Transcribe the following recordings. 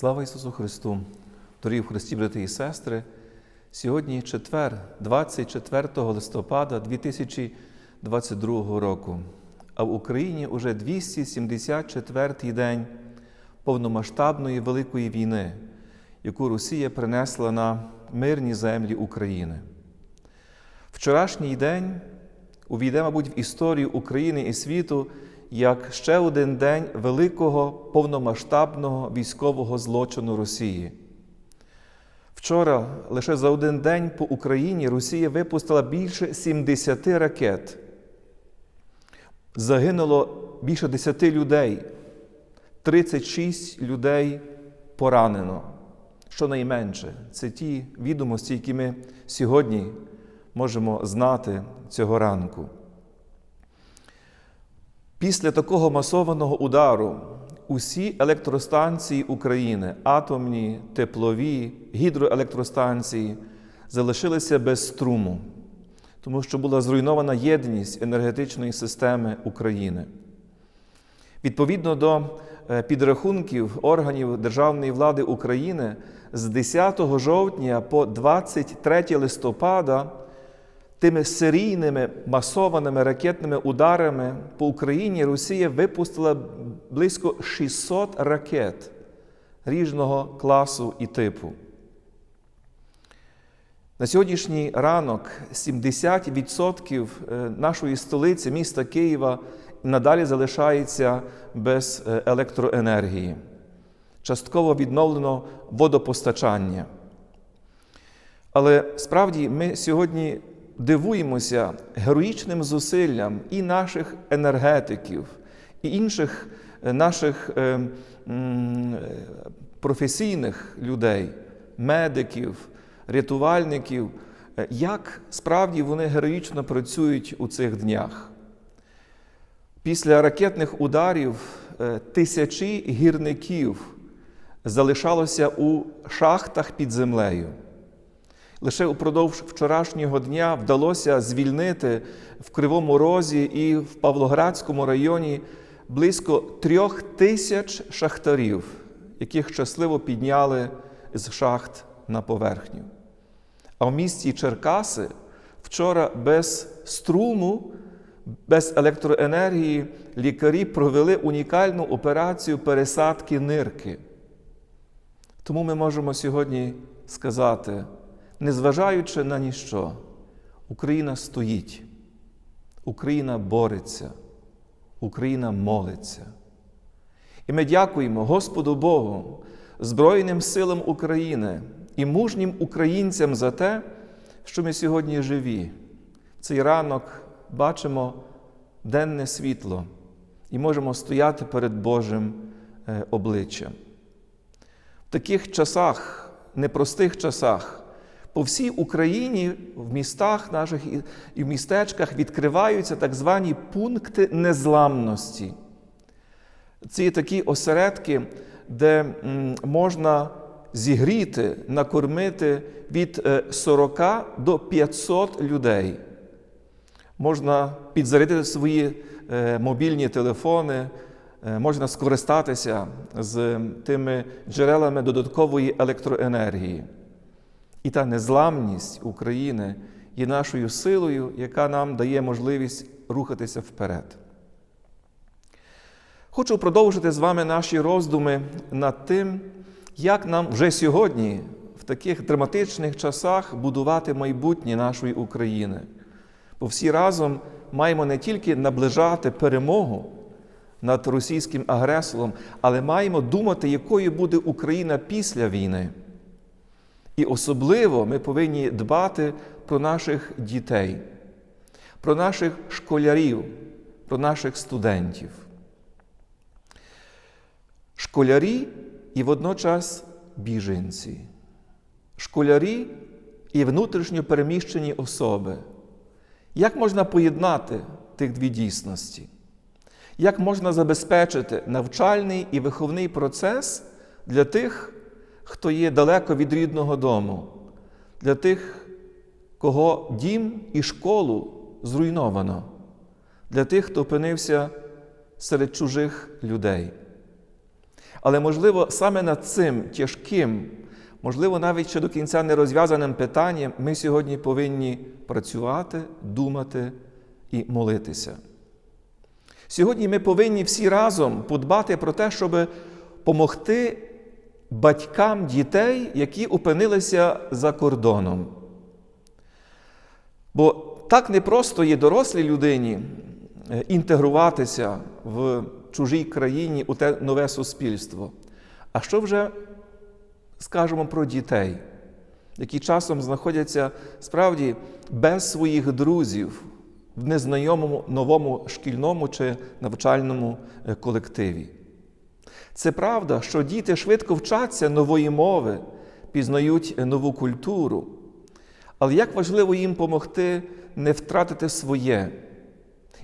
Слава Ісусу Христу! Дорогі в Христі, брати і сестри! Сьогодні четвер, 24 листопада 2022 року, а в Україні уже 274-й день повномасштабної великої війни, яку Росія принесла на мирні землі України. Вчорашній день увійде, мабуть, в історію України і світу як ще один день великого повномасштабного військового злочину Росії. Вчора лише за один день по Україні Росія випустила більше 70 ракет. Загинуло більше 10 людей, 36 людей поранено. Щонайменше, це ті відомості, які ми сьогодні можемо знати цього ранку. Після такого масованого удару усі електростанції України, атомні, теплові, гідроелектростанції залишилися без струму, тому що була зруйнована єдність енергетичної системи України. Відповідно до підрахунків органів державної влади України, з 10 жовтня по 23 листопада тими серійними масованими ракетними ударами по Україні Росія випустила близько 600 ракет різного класу і типу. На сьогоднішній ранок 70% нашої столиці, міста Києва, надалі залишається без електроенергії. Частково відновлено водопостачання. Але справді ми сьогодні дивуємося героїчним зусиллям і наших енергетиків, і інших наших професійних людей, медиків, рятувальників, як справді вони героїчно працюють у цих днях. Після ракетних ударів тисячі гірників залишалося у шахтах під землею. Лише упродовж вчорашнього дня вдалося звільнити в Кривому Розі і в Павлоградському районі близько трьох тисяч шахтарів, яких щасливо підняли з шахт на поверхню. А в місті Черкаси вчора без струму, без електроенергії лікарі провели унікальну операцію пересадки нирки. Тому ми можемо сьогодні сказати, незважаючи на ніщо, Україна стоїть, Україна бореться, Україна молиться. І ми дякуємо Господу Богу, Збройним силам України і мужнім українцям за те, що ми сьогодні живі. Цей ранок бачимо денне світло і можемо стояти перед Божим обличчям. В таких часах, непростих часах, по всій Україні, в містах наших і в містечках відкриваються так звані пункти незламності. Це такі осередки, де можна зігріти, накормити від 40 до 500 людей. Можна підзарядити свої мобільні телефони, можна скористатися з тими джерелами додаткової електроенергії. І та незламність України є нашою силою, яка нам дає можливість рухатися вперед. Хочу продовжити з вами наші роздуми над тим, як нам вже сьогодні, в таких драматичних часах, будувати майбутнє нашої України. Бо всі разом маємо не тільки наближати перемогу над російським агресором, але маємо думати, якою буде Україна після війни. І особливо ми повинні дбати про наших дітей, про наших школярів, про наших студентів. Школярі і водночас біженці, школярі і внутрішньо переміщені особи. Як можна поєднати тих дві дійсності? Як можна забезпечити навчальний і виховний процес для тих, хто є далеко від рідного дому, для тих, кого дім і школу зруйновано, для тих, хто опинився серед чужих людей. Але, можливо, саме над цим тяжким, можливо, навіть ще до кінця не розв'язаним питанням ми сьогодні повинні працювати, думати і молитися. Сьогодні ми повинні всі разом подбати про те, щоб допомогти батькам дітей, які опинилися за кордоном. Бо так непросто є дорослій людині е, інтегруватися в чужій країні у те нове суспільство. А що вже скажемо про дітей, які часом знаходяться справді без своїх друзів в незнайомому новому шкільному чи навчальному е, колективі? Це правда, що діти швидко вчаться нової мови, пізнають нову культуру. Але як важливо їм допомогти не втратити своє.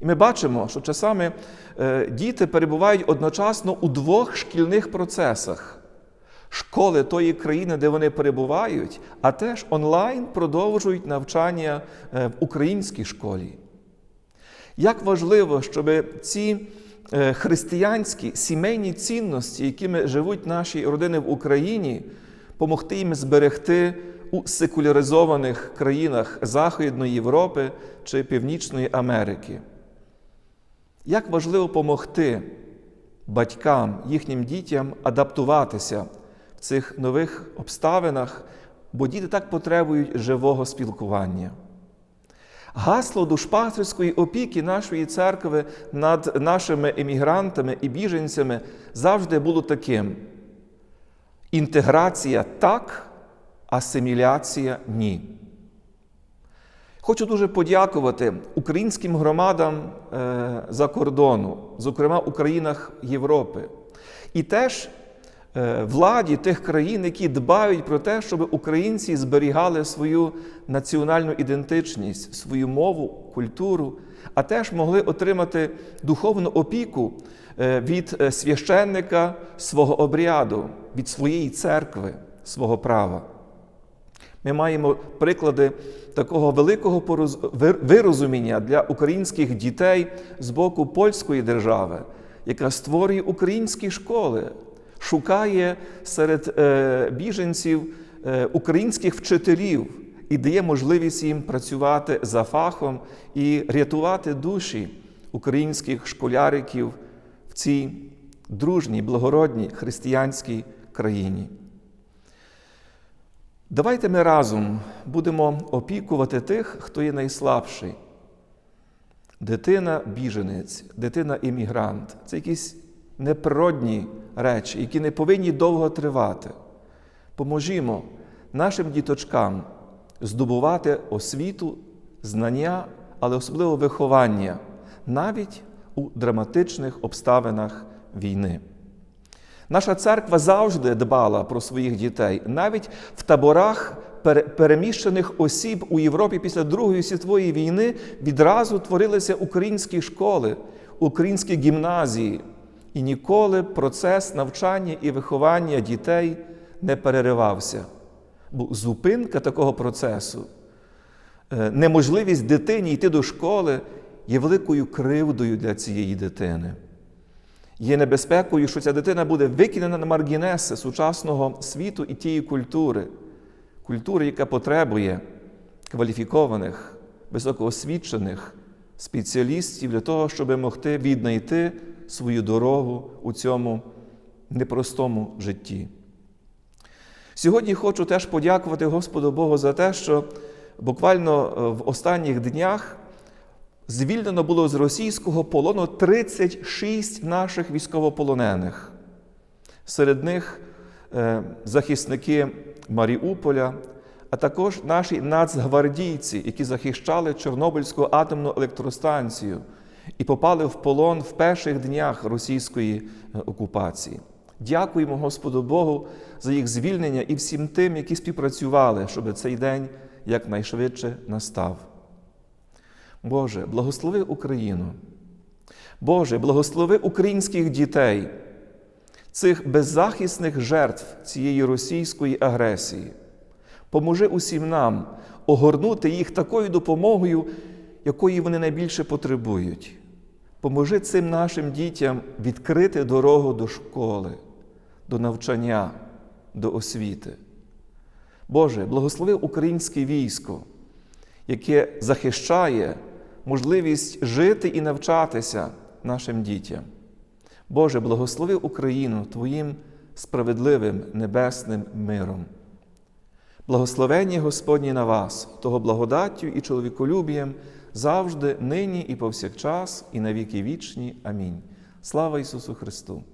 І ми бачимо, що часами е, діти перебувають одночасно у двох шкільних процесах школи тої країни, де вони перебувають, а теж онлайн продовжують навчання е, в українській школі. Як важливо, щоб ці християнські сімейні цінності, якими живуть наші родини в Україні, допомогти їм зберегти у секуляризованих країнах Західної Європи чи Північної Америки. Як важливо допомогти батькам, їхнім дітям адаптуватися в цих нових обставинах, бо діти так потребують живого спілкування. Гасло душпастерської опіки нашої церкви над нашими емігрантами і біженцями завжди було таким: інтеграція так, асиміляція ні. Хочу дуже подякувати українським громадам е, за кордону, зокрема у країнах Європи, і теж владі тих країн, які дбають про те, щоб українці зберігали свою національну ідентичність, свою мову, культуру, а теж могли отримати духовну опіку е, від священника свого обряду, від своєї церкви, свого права. Ми маємо приклади такого великого вирозуміння для українських дітей з боку польської держави, яка створює українські школи, шукає серед е, біженців е, українських вчителів і дає можливість їм працювати за фахом і рятувати душі українських школяриків в цій дружній, благородній християнській країні. Давайте ми разом будемо опікувати тих, хто є найслабший. Дитина біженець, дитина іммігрант це якісь неприродні речі, які не повинні довго тривати. Поможімо нашим діточкам здобувати освіту, знання, але особливо виховання навіть у драматичних обставинах війни. Наша церква завжди дбала про своїх дітей, навіть в таборах переміщених осіб у Європі після Другої світової війни відразу творилися українські школи, українські гімназії, і ніколи процес навчання і виховання дітей не переривався. Бо зупинка такого процесу, е, неможливість дитині йти до школи є великою кривдою для цієї дитини є небезпекою, що ця дитина буде викинена на маргінеси сучасного світу і тієї культури, культури, яка потребує кваліфікованих, високоосвічених спеціалістів для того, щоб могти віднайти свою дорогу у цьому непростому житті. Сьогодні хочу теж подякувати Господу Богу за те, що буквально е, в останніх днях звільнено було з російського полону 36 наших військовополонених. Серед них е, захисники Маріуполя, а також наші нацгвардійці, які захищали Чорнобильську атомну електростанцію і попали в полон в перших днях російської е, окупації. Дякуємо Господу Богу за їх звільнення і всім тим, які співпрацювали, щоб цей день якнайшвидше настав. Боже, благослови Україну. Боже, благослови українських дітей, цих беззахисних жертв цієї російської агресії. Поможи усім нам огорнути їх такою допомогою, якої вони найбільше потребують. Поможи цим нашим дітям відкрити дорогу до школи, до навчання, до освіти. Боже, благослови українське військо, яке захищає можливість жити і навчатися нашим дітям. Боже, благослови Україну Твоїм справедливим небесним миром. Благословення Господні на вас, того благодаттю і чоловіколюбієм завжди, нині і повсякчас, і на віки вічні. Амінь. Слава Ісусу Христу!